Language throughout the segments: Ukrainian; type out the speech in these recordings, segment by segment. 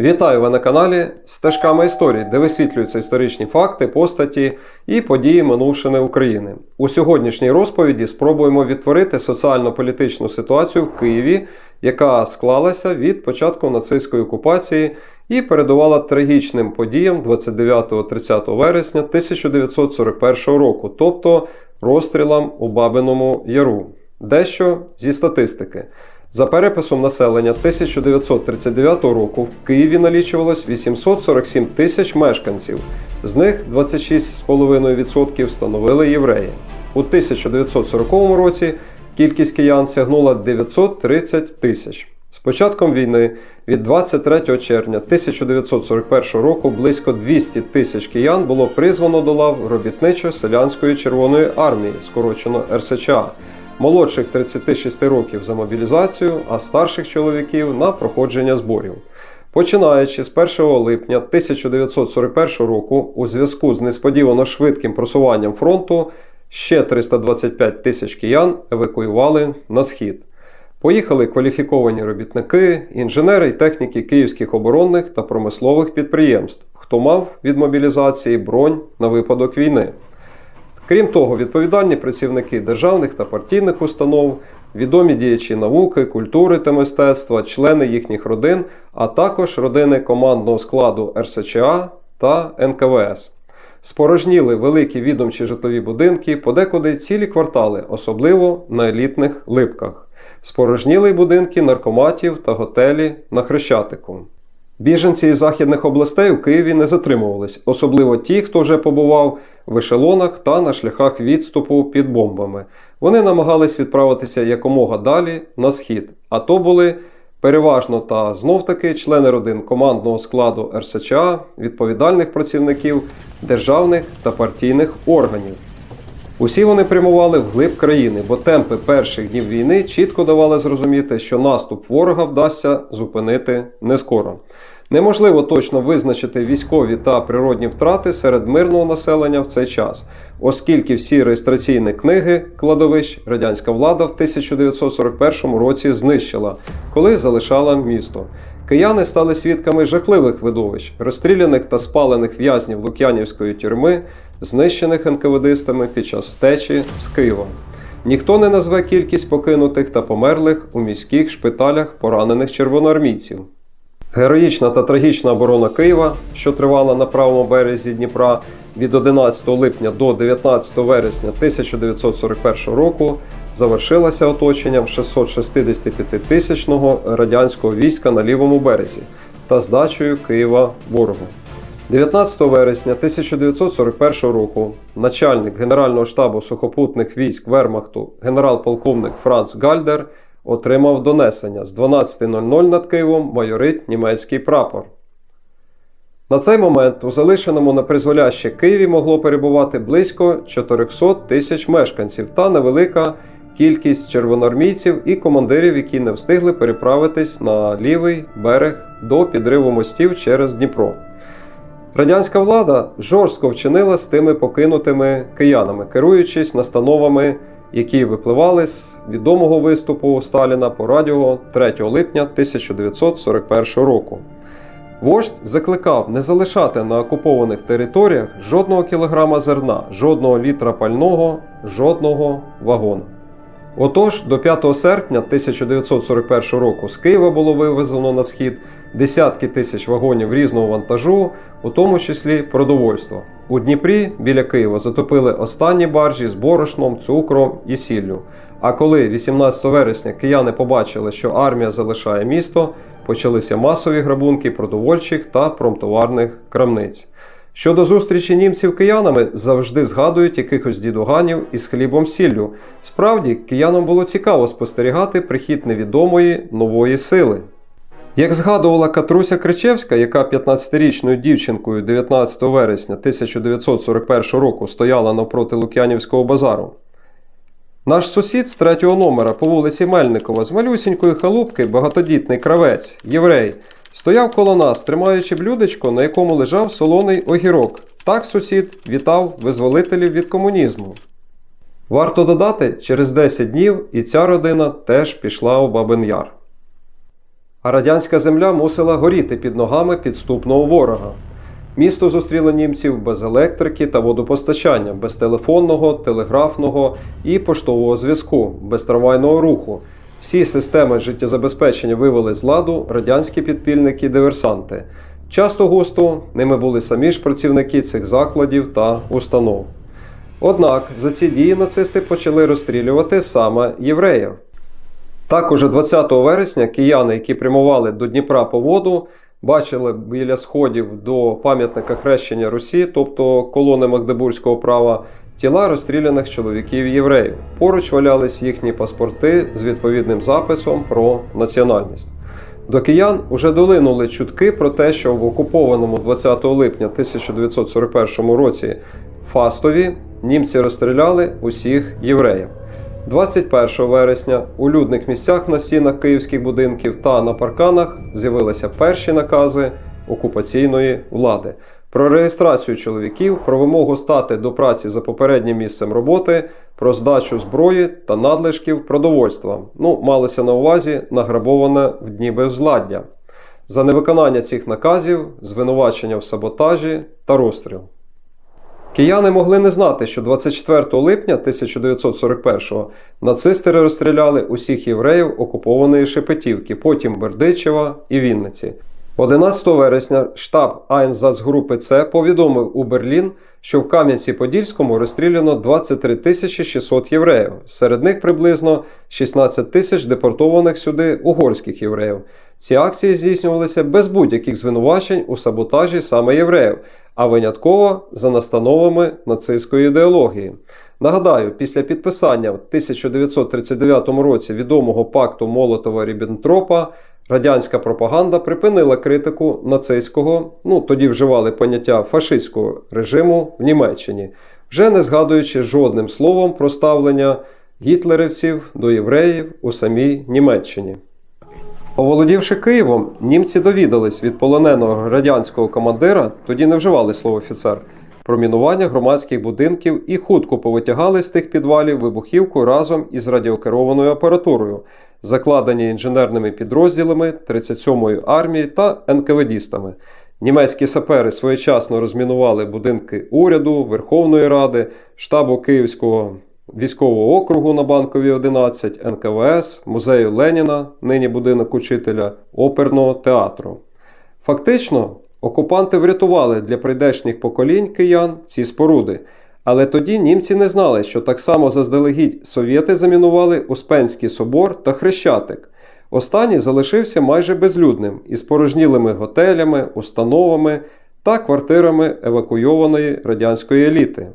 Вітаю ви на каналі Стежками історії, де висвітлюються історичні факти, постаті і події минувшини України. У сьогоднішній розповіді спробуємо відтворити соціально-політичну ситуацію в Києві, яка склалася від початку нацистської окупації і передувала трагічним подіям 29-30 вересня 1941 року, тобто розстрілам у Бабиному Яру. Дещо зі статистики. За переписом населення 1939 року в Києві налічувалось 847 тисяч мешканців, з них 26,5% становили євреї. У 1940 році кількість киян сягнула 930 тисяч. З початком війни від 23 червня 1941 року близько 200 тисяч киян було призвано до лав робітничо-селянської Червоної армії, скорочено РСЧА молодших 36 років за мобілізацію, а старших чоловіків на проходження зборів. Починаючи з 1 липня 1941 року, у зв'язку з несподівано швидким просуванням фронту, ще 325 тисяч киян евакуювали на схід. Поїхали кваліфіковані робітники, інженери і техніки київських оборонних та промислових підприємств, хто мав від мобілізації бронь на випадок війни. Крім того, відповідальні працівники державних та партійних установ, відомі діячі науки, культури та мистецтва, члени їхніх родин, а також родини командного складу РСЧА та НКВС. Спорожніли великі відомчі житлові будинки, подекуди цілі квартали, особливо на елітних липках. Спорожніли будинки наркоматів та готелі на Хрещатику. Біженці із західних областей у Києві не затримувались, особливо ті, хто вже побував в ешелонах та на шляхах відступу під бомбами. Вони намагались відправитися якомога далі на схід, а то були переважно та знов-таки члени родин командного складу РСЧА, відповідальних працівників державних та партійних органів. Усі вони прямували вглиб країни, бо темпи перших днів війни чітко давали зрозуміти, що наступ ворога вдасться зупинити не скоро. Неможливо точно визначити військові та природні втрати серед мирного населення в цей час, оскільки всі реєстраційні книги кладовищ радянська влада в 1941 році знищила, коли залишала місто. Кияни стали свідками жахливих видовищ, розстріляних та спалених в'язнів Лук'янівської тюрми, знищених НКВДистами під час втечі з Києва. Ніхто не назве кількість покинутих та померлих у міських шпиталях поранених червоноармійців. Героїчна та трагічна оборона Києва, що тривала на правому березі Дніпра від 11 липня до 19 вересня 1941 року, завершилася оточенням 665-тисячного радянського війська на лівому березі та здачею Києва ворогу. 19 вересня 1941 року начальник Генерального штабу сухопутних військ Вермахту генерал-полковник Франц Гальдер отримав донесення з 12.00 над Києвом майорить німецький прапор. На цей момент у залишеному на призволяще Києві могло перебувати близько 400 тисяч мешканців та невелика кількість червоноармійців і командирів, які не встигли переправитись на лівий берег до підриву мостів через Дніпро. Радянська влада жорстко вчинила з тими покинутими киянами, керуючись настановами які випливали з відомого виступу Сталіна по радіо 3 липня 1941 року. Вождь закликав не залишати на окупованих територіях жодного кілограма зерна, жодного літра пального, жодного вагона. Отож, до 5 серпня 1941 року з Києва було вивезено на схід десятки тисяч вагонів різного вантажу, у тому числі продовольства. У Дніпрі біля Києва затопили останні баржі з борошном, цукром і сіллю. А коли 18 вересня кияни побачили, що армія залишає місто, почалися масові грабунки продовольчих та промтоварних крамниць. Щодо зустрічі німців киянами завжди згадують якихось дідуганів із хлібом сіллю. Справді, киянам було цікаво спостерігати прихід невідомої нової сили. Як згадувала Катруся Кричевська, яка 15-річною дівчинкою 19 вересня 1941 року стояла навпроти Лук'янівського базару, наш сусід з третього номера по вулиці Мельникова з малюсінької халупки, багатодітний кравець, єврей, стояв коло нас, тримаючи блюдечко, на якому лежав солоний огірок. Так сусід вітав визволителів від комунізму. Варто додати, через 10 днів і ця родина теж пішла у Бабин Яр. а радянська земля мусила горіти під ногами підступного ворога. Місто зустріло німців без електрики та водопостачання, без телефонного, телеграфного і поштового зв'язку, без трамвайного руху. Всі системи життєзабезпечення вивели з ладу радянські підпільники-диверсанти. Часто густо ними були самі ж працівники цих закладів та установ. Однак за ці дії нацисти почали розстрілювати саме євреїв. Так, уже 20 вересня кияни, які прямували до Дніпра по воду, бачили біля сходів до пам'ятника хрещення Русі, тобто колони Магдебурзького права, тіла розстріляних чоловіків євреїв. Поруч валялись їхні паспорти з відповідним записом про національність. До киян уже долинули чутки про те, що в окупованому 20 липня 1941 році Фастові німці розстріляли усіх євреїв. 21 вересня у людних місцях на стінах київських будинків та на парканах з'явилися перші накази окупаційної влади про реєстрацію чоловіків, про вимогу стати до праці за попереднім місцем роботи, про здачу зброї та надлишків продовольства. Ну, малося на увазі награбоване в дні безвладдя. За невиконання цих наказів, звинувачення в саботажі та розстріл. Кияни могли не знати, що 24 липня 1941-го нацисти розстріляли усіх євреїв окупованої Шепетівки, потім Бердичева і Вінниці. 11 вересня штаб Айнзацгрупи С повідомив у Берлін, що в Кам'янці-Подільському розстріляно 23 тисячі 600 євреїв, серед них приблизно 16 тисяч депортованих сюди угорських євреїв. Ці акції здійснювалися без будь-яких звинувачень у саботажі саме євреїв, а винятково за настановами нацистської ідеології. Нагадаю, після підписання в 1939 році відомого пакту Молотова-Ріббентропа радянська пропаганда припинила критику нацистського, ну тоді вживали поняття фашистського режиму в Німеччині, вже не згадуючи жодним словом про ставлення гітлерівців до євреїв у самій Німеччині. Оволодівши Києвом, німці довідались від полоненого радянського командира, тоді не вживали слово офіцер, про мінування громадських будинків і хутко повитягали з тих підвалів вибухівку разом із радіокерованою апаратурою, закладені інженерними підрозділами 37-ї армії та НКВДістами. Німецькі сапери своєчасно розмінували будинки уряду, Верховної Ради, штабу Київського військового округу на Банковій 11, НКВС, музею Леніна, нині будинок учителя, оперного театру. Фактично, окупанти врятували для прийдешніх поколінь киян ці споруди. Але тоді німці не знали, що так само заздалегідь совєти замінували Успенський собор та Хрещатик. Останній залишився майже безлюдним із порожнілими готелями, установами та квартирами евакуйованої радянської еліти.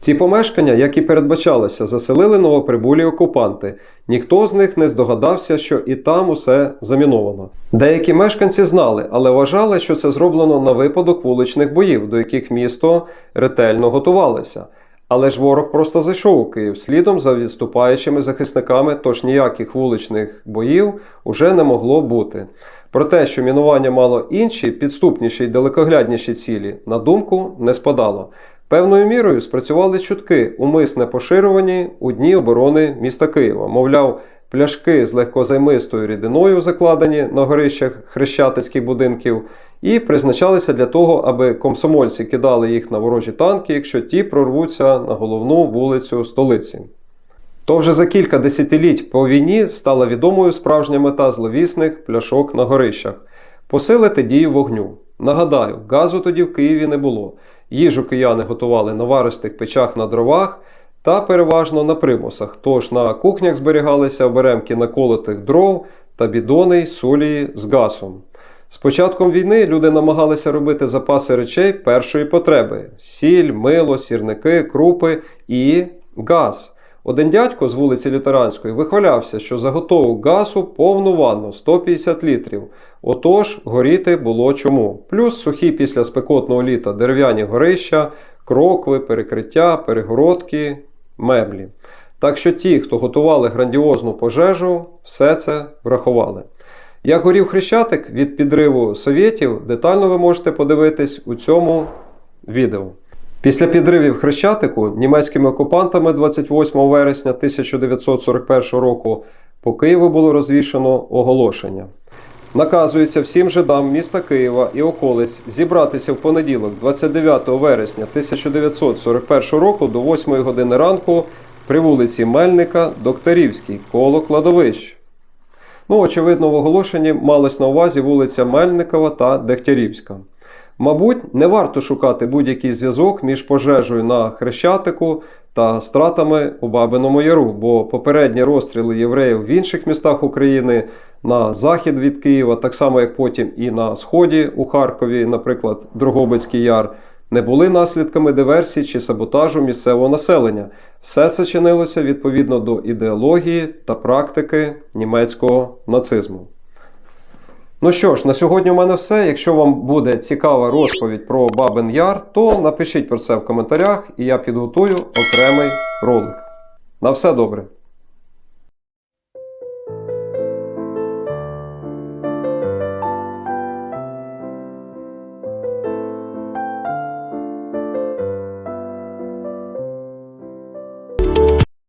Ці помешкання, як і передбачалося, заселили новоприбулі окупанти. Ніхто з них не здогадався, що і там усе заміновано. Деякі мешканці знали, але вважали, що це зроблено на випадок вуличних боїв, до яких місто ретельно готувалося. Але ж ворог просто зайшов у Київ слідом за відступаючими захисниками, тож ніяких вуличних боїв уже не могло бути. Про те, що мінування мало інші, підступніші й далекоглядніші цілі, на думку не спадало. Певною мірою спрацювали чутки, умисне поширювані у дні оборони міста Києва. Мовляв, пляшки з легкозаймистою рідиною, закладені на горищах хрещатицьких будинків, і призначалися для того, аби комсомольці кидали їх на ворожі танки, якщо ті прорвуться на головну вулицю столиці. То вже за кілька десятиліть по війні стала відомою справжня мета зловісних пляшок на горищах посилити дію вогню. Нагадаю, газу тоді в Києві не було. Їжу кияни готували на варистих печах на дровах та переважно на примусах, тож на кухнях зберігалися оберемки наколотих дров та бідони солії з газом. З початком війни люди намагалися робити запаси речей першої потреби: сіль, мило, сірники, крупи і газ. Один дядько з вулиці Лютеранської вихвалявся, що заготовив газу повну ванну 150 літрів. Отож, горіти було чому. Плюс сухі після спекотного літа дерев'яні горища, крокви, перекриття, перегородки, меблі. Так що ті, хто готували грандіозну пожежу, все це врахували. Як горів Хрещатик від підриву совєтів, детально ви можете подивитись у цьому відео. Після підривів Хрещатику німецькими окупантами 28 вересня 1941 року по Києву було розвішено оголошення. Наказується всім жидам міста Києва і околиць зібратися в понеділок, 29 вересня 1941 року до 8 години ранку при вулиці Мельника, Докторівській, коло кладовищ. Ну, очевидно, в оголошенні малось на увазі вулиця Мельникова та Дегтярівська. Мабуть, не варто шукати будь-який зв'язок між пожежею на Хрещатику та стратами у Бабиному Яру, бо попередні розстріли євреїв в інших містах України на захід від Києва, так само як потім і на сході у Харкові, наприклад, Дрогобицький Яр, не були наслідками диверсій чи саботажу місцевого населення. Все це чинилося відповідно до ідеології та практики німецького нацизму. Ну що ж, на сьогодні у мене все. Якщо вам буде цікава розповідь про Бабин Яр, то напишіть про це в коментарях, і я підготую окремий ролик. На все добре!